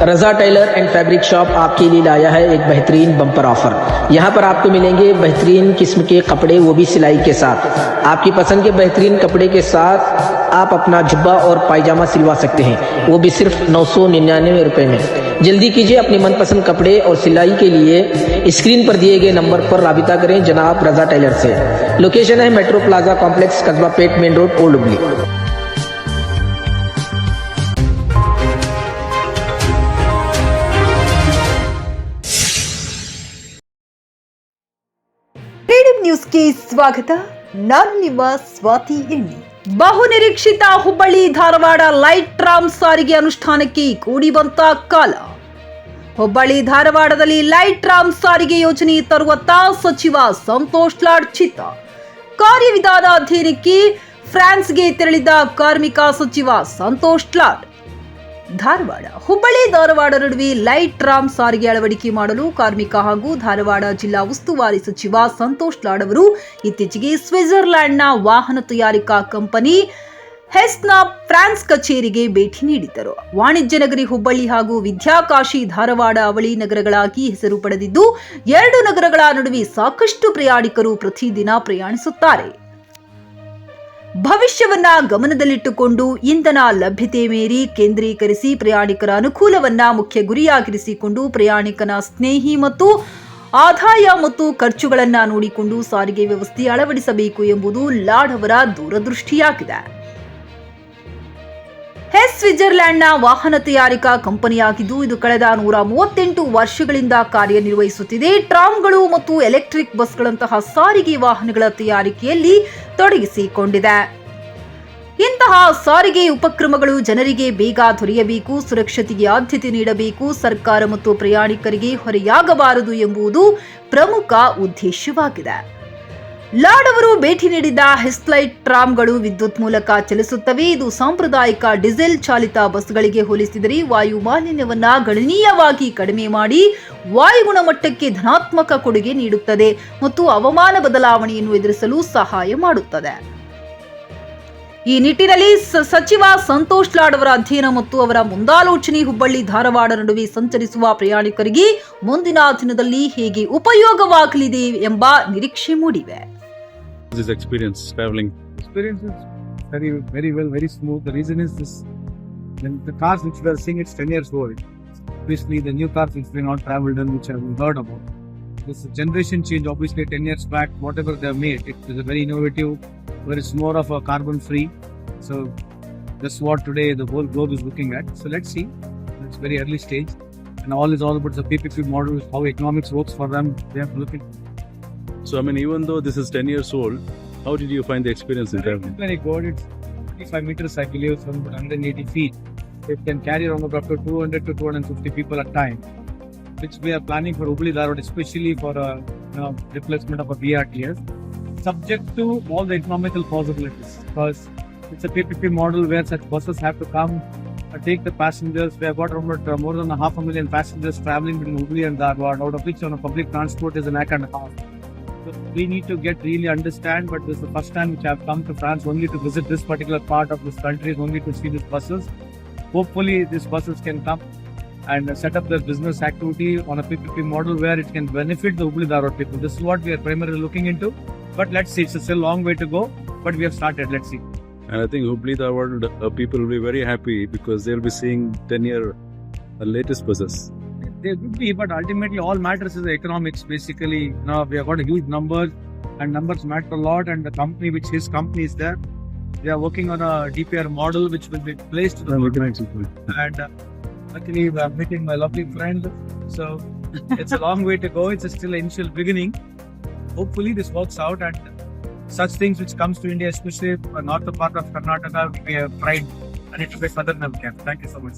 Raza tailor and fabric shop आपके लिए लाया है एक बेहतरीन बम्पर ऑफ़र। यहाँ पर आपको मिलेंगे बेहतरीन किस्म के कपड़े, वो भी सिलाई के साथ। आपकी पसंद के बेहतरीन कपड़े के साथ आप अपना जुब्बा और पायजामा सिलवा सकते हैं। वो भी सिर्फ़ नौ सौ निन्यानवे रुपये में। जल्दी कीजिए अपने मनपसंद कपड़े और सिलाई के लिए स्क्रीन पर दिए गए नंबर पर राबिता करें जनाब रजा टेलर से। लोकेशन है metro plaza complex Kasba Peth main road, old ನ್ಯೂಸ್ಗೆ ಸ್ವಾಗತ. ನಾನು ನಿಮ್ಮ ಸ್ವಾತಿ ಎಣ್ಣಿ ಬಹುನಿರೀಕ್ಷಿತ ಹುಬ್ಬಳ್ಳಿ ಧಾರವಾಡ ಲೈಟ್ ಟ್ರಾಮ್ ಸಾರಿಗೆ ಅನುಷ್ಠಾನಕ್ಕೆ ಕೂಡಿ ಬಂತ ಕಾಲ. ಹುಬ್ಬಳ್ಳಿ ಧಾರವಾಡದಲ್ಲಿ ಲೈಟ್ ಟ್ರಾಮ್ ಸಾರಿಗೆ ಯೋಜನೆ ತರುವತ್ತ ಸಚಿವ ಸಂತೋಷ್ ಲಾಡ್ ಚಿತ್ತ. ಕಾರ್ಯವಿಧಾನ ಅಧ್ಯಯನಕ್ಕೆ ಫ್ರಾನ್ಸ್ಗೆ ತೆರಳಿದ ಕಾರ್ಮಿಕ ಸಚಿವ ಸಂತೋಷ್ ಲಾಡ್. ಧಾರವಾಡ. ಹುಬ್ಬಳ್ಳಿ, ಧಾರವಾಡ ನಡುವೆ ಲೈಟ್ ಟ್ರಾಮ್ ಸಾರಿಗೆ ಅಳವಡಿಕೆ ಮಾಡಲು ಕಾರ್ಮಿಕ ಹಾಗೂ ಧಾರವಾಡ ಜಿಲ್ಲಾ ಉಸ್ತುವಾರಿ ಸಚಿವ ಸಂತೋಷ್ ಲಾಡ್ ಅವರು ಇತ್ತೀಚೆಗೆ ಸ್ವಿಟ್ಜರ್ಲ್ಯಾಂಡ್ನ ವಾಹನ ತಯಾರಿಕಾ ಕಂಪನಿ ಹೆಸ್ನ ಫ್ರಾನ್ಸ್ ಕಚೇರಿಗೆ ಭೇಟಿ ನೀಡಿದ್ದರು. ವಾಣಿಜ್ಯ ನಗರಿ ಹುಬ್ಬಳ್ಳಿ ಹಾಗೂ ವಿದ್ಯಾಕಾಶಿ ಧಾರವಾಡ ಅವಳಿ ನಗರಗಳಾಗಿ ಹೆಸರು ಪಡೆದಿದ್ದು, ಎರಡು ನಗರಗಳ ನಡುವೆ ಸಾಕಷ್ಟು ಪ್ರಯಾಣಿಕರು ಪ್ರತಿದಿನ ಪ್ರಯಾಣಿಸುತ್ತಾರೆ. ಭವಿಷ್ಯವನ್ನ ಗಮನದಲ್ಲಿಟ್ಟುಕೊಂಡು ಇಂಧನ ಲಭ್ಯತೆ ಮೇರಿ ಕೇಂದ್ರೀಕರಿಸಿ ಪ್ರಯಾಣಿಕರ ಅನುಕೂಲವನ್ನ ಮುಖ್ಯ ಗುರಿಯಾಗಿರಿಸಿಕೊಂಡು ಪ್ರಯಾಣಿಕನ ಸ್ನೇಹಿ ಮತ್ತು ಆದಾಯ ಮತ್ತು ಖರ್ಚುಗಳನ್ನ ನೋಡಿಕೊಂಡು ಸಾರಿಗೆ ವ್ಯವಸ್ಥೆ ಅಳವಡಿಸಬೇಕು ಎಂಬುದು ಲಾಡ್ ಅವರ ದೂರದೃಷ್ಟಿಯಾಗಿದೆ. ಹೆಸ್ ಸ್ವಿಟ್ಜರ್ಲೆಂಡ್ನ ವಾಹನ ತಯಾರಿಕಾ ಕಂಪನಿಯಾಗಿದ್ದು ಇದು ಕಳೆದ ನೂರ ಮೂವತ್ತೆಂಟು ವರ್ಷಗಳಿಂದ ಕಾರ್ಯನಿರ್ವಹಿಸುತ್ತಿದೆ. ಟ್ರಾಮ್ಗಳು ಮತ್ತು ಎಲೆಕ್ಟ್ರಿಕ್ ಬಸ್ಗಳಂತಹ ಸಾರಿಗೆ ವಾಹನಗಳ ತಯಾರಿಕೆಯಲ್ಲಿ ತೊಡಗಿಸಿಕೊಂಡಿದೆ. ಇಂತಹ ಸಾರಿಗೆ ಉಪಕ್ರಮಗಳು ಜನರಿಗೆ ಬೇಗ ದೊರೆಯಬೇಕು, ಸುರಕ್ಷತೆಗೆ ಆದ್ಯತೆ ನೀಡಬೇಕು, ಸರ್ಕಾರ ಮತ್ತು ಪ್ರಯಾಣಿಕರಿಗೆ ಹೊರೆಯಾಗಬಾರದು ಎಂಬುದು ಪ್ರಮುಖ ಉದ್ದೇಶವಾಗಿದೆ. ಲಾಡ್ ಅವರು ಭೇಟಿ ನೀಡಿದ ಹೆಸ್ಲೈಟ್ ಟ್ರಾಮ್ಗಳು ವಿದ್ಯುತ್ ಮೂಲಕ ಚಲಿಸುತ್ತವೆ. ಇದು ಸಾಂಪ್ರದಾಯಿಕ ಡೀಸೆಲ್ ಚಾಲಿತ ಬಸ್ಗಳಿಗೆ ಹೋಲಿಸಿದರೆ ವಾಯು ಮಾಲಿನ್ಯವನ್ನು ಗಣನೀಯವಾಗಿ ಕಡಿಮೆ ಮಾಡಿ ವಾಯು ಗುಣಮಟ್ಟಕ್ಕೆ ಧನಾತ್ಮಕ ಕೊಡುಗೆ ನೀಡುತ್ತದೆ ಮತ್ತು ಹವಾಮಾನ ಬದಲಾವಣೆಯನ್ನು ಎದುರಿಸಲು ಸಹಾಯ ಮಾಡುತ್ತದೆ. ಈ ನಿಟ್ಟಿನಲ್ಲಿ ಸಚಿವ ಸಂತೋಷ್ ಲಾಡ್ ಅವರ ಅಧ್ಯಯನ ಮತ್ತು ಅವರ ಮುಂದಾಲೋಚನೆ ಹುಬ್ಬಳ್ಳಿ ಧಾರವಾಡ ನಡುವೆ ಸಂಚರಿಸುವ ಪ್ರಯಾಣಿಕರಿಗೆ ಮುಂದಿನ ದಿನದಲ್ಲಿ ಹೇಗೆ ಉಪಯೋಗವಾಗಲಿದೆ ಎಂಬ ನಿರೀಕ್ಷೆ ಮೂಡಿವೆ. This experience traveling experience is very, very well, very smooth. The reason is this: when the cars which we are seeing, it's 10 years old. Obviously, the new cars which we not traveled in, which have heard about. This generation change, obviously, 10 years back, whatever they have made, it is a very innovative, where it's more of a carbon free. So, that's what today the whole globe is looking at. So, let's see. It's very early stage. And all is all about the PPP model, how economics works for them. They have to look at so i mean even though this is 10 years old how did you find the experience in traveling Very good. It's 25 meters, I believe, from 180 feet. It can carry around up to 200 to 250 people at time, which we are planning for Hubli Dharwad, especially for uh, you know, replacement of a BRTS, subject to all the economical possibilities. Because it's a PPP model where such buses have to come uh, take the passengers. We have got around uh, more than a half a million passengers traveling between Hubli and Dharwad, out of which on a public transport is an acre and a half. We need to get really understand, but this is the first time which I have come to France only to visit this particular part of this country, only to see these buses. Hopefully, these buses can come and set up their business activity on a PPP model where it can benefit the Hubli Dharwad people. This is what we are primarily looking into. But let's see, it's still a long way to go, but we have started. Let's see. and i think hubli Dharwad, uh, people will be very happy because they'll be seeing 10 year uh, latest buses There could be, but ultimately, all matters is the economics. Basically, now we have got a huge numbers, and numbers matter a lot. And the company, which his company is there, they are working on a DPR model which will be placed to the market. And uh, luckily, we are meeting my lovely friend. So it's a long way to go. It's still initial beginning. Hopefully, this works out, and such things which comes to India, especially north part of Karnataka, we have pride and it will be further than. Thank you so much.